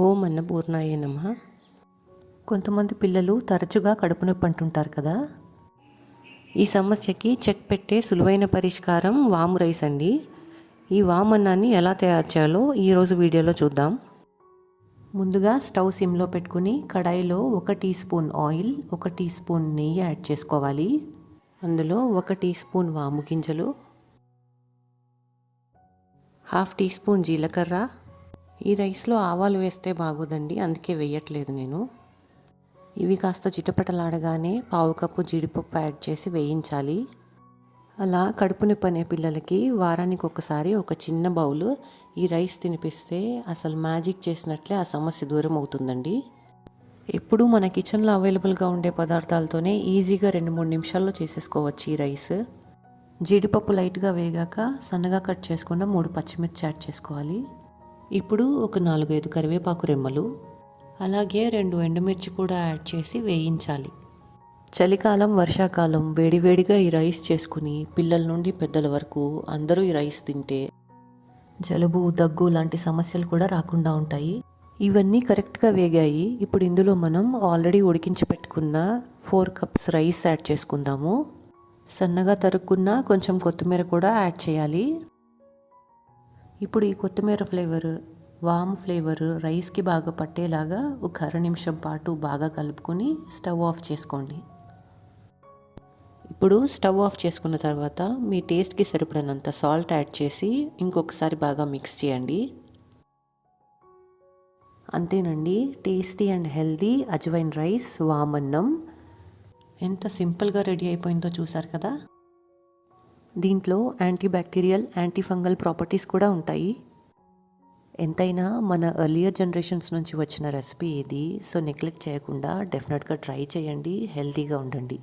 ఓం అన్నపూర్ణాయ నమ. కొంతమంది పిల్లలు తరచుగా కడుపు నొప్పి అంటుంటారు కదా. ఈ సమస్యకి చెక్ పెట్టే సులువైన పరిష్కారం వాము రైస్ అండి. ఈ వామన్నాన్ని ఎలా తయారు చేయాలో ఈరోజు వీడియోలో చూద్దాం. ముందుగా స్టవ్ సిమ్లో పెట్టుకుని కడాయిలో ఒక టీ స్పూన్ ఆయిల్ ఒక టీ స్పూన్ నెయ్యి యాడ్ చేసుకోవాలి. అందులో ఒక టీ స్పూన్ వాము గింజలు హాఫ్ టీ స్పూన్ జీలకర్ర ఈ రైస్లో ఆవాలు వేస్తే బాగోదండి అందుకే వేయట్లేదు నేను. ఇవి కాస్త చిటపటలాడగానే పావు కప్పు జీడిపప్పు యాడ్ చేసి వేయించాలి. అలా కడుపు నొప్పి అనే పిల్లలకి వారానికి ఒకసారి ఒక చిన్న బౌల్ ఈ రైస్ తినిపిస్తే అసలు మ్యాజిక్ చేసినట్లే ఆ సమస్య దూరం అవుతుందండి. ఎప్పుడూ మన కిచెన్లో అవైలబుల్గా ఉండే పదార్థాలతోనే ఈజీగా రెండు మూడు నిమిషాల్లో చేసేసుకోవచ్చు ఈ రైస్. జీడిపప్పు లైట్గా వేగాక సన్నగా కట్ చేసుకున్న మూడు పచ్చిమిర్చి యాడ్ చేసుకోవాలి. ఇప్పుడు ఒక నాలుగైదు కరివేపాకు రెమ్మలు అలాగే రెండు ఎండుమిర్చి కూడా యాడ్ చేసి వేయించాలి. చలికాలం వర్షాకాలం వేడివేడిగా ఈ రైస్ చేసుకుని పిల్లల నుండి పెద్దల వరకు అందరూ ఈ రైస్ తింటే జలుబు దగ్గు లాంటి సమస్యలు కూడా రాకుండా ఉంటాయి. ఇవన్నీ కరెక్ట్గా వేగాయి. ఇప్పుడు ఇందులో మనం ఆల్రెడీ ఉడికించి పెట్టుకున్న ఫోర్ కప్స్ రైస్ యాడ్ చేసుకుందాము. సన్నగా తరుక్కున్న కొంచెం కొత్తిమీర కూడా యాడ్ చేయాలి. ఇప్పుడు ఈ కొత్తిమీర ఫ్లేవర్ వామ్ ఫ్లేవర్ రైస్కి బాగా పట్టేలాగా ఒక అర నిమిషం పాటు బాగా కలుపుకొని స్టవ్ ఆఫ్ చేసుకోండి. ఇప్పుడు స్టవ్ ఆఫ్ చేసుకున్న తర్వాత మీ టేస్ట్కి సరిపడినంత సాల్ట్ యాడ్ చేసి ఇంకొకసారి బాగా మిక్స్ చేయండి. అంతేనండి tasty and healthy ajwain rice వామన్నం ఎంత సింపుల్గా రెడీ అయిపోయిందో చూసారు కదా? దీంట్లో antibacterial antifungal properties కూడా ఉంటాయి. ఎంతైనా మన ఎర్లియర్ జనరేషన్స్ నుంచి వచ్చిన రెసిపీ ఇది సో నెగ్లెక్ట్ చేయకుండా డెఫినెట్గా ట్రై చేయండి హెల్తీగా ఉండండి.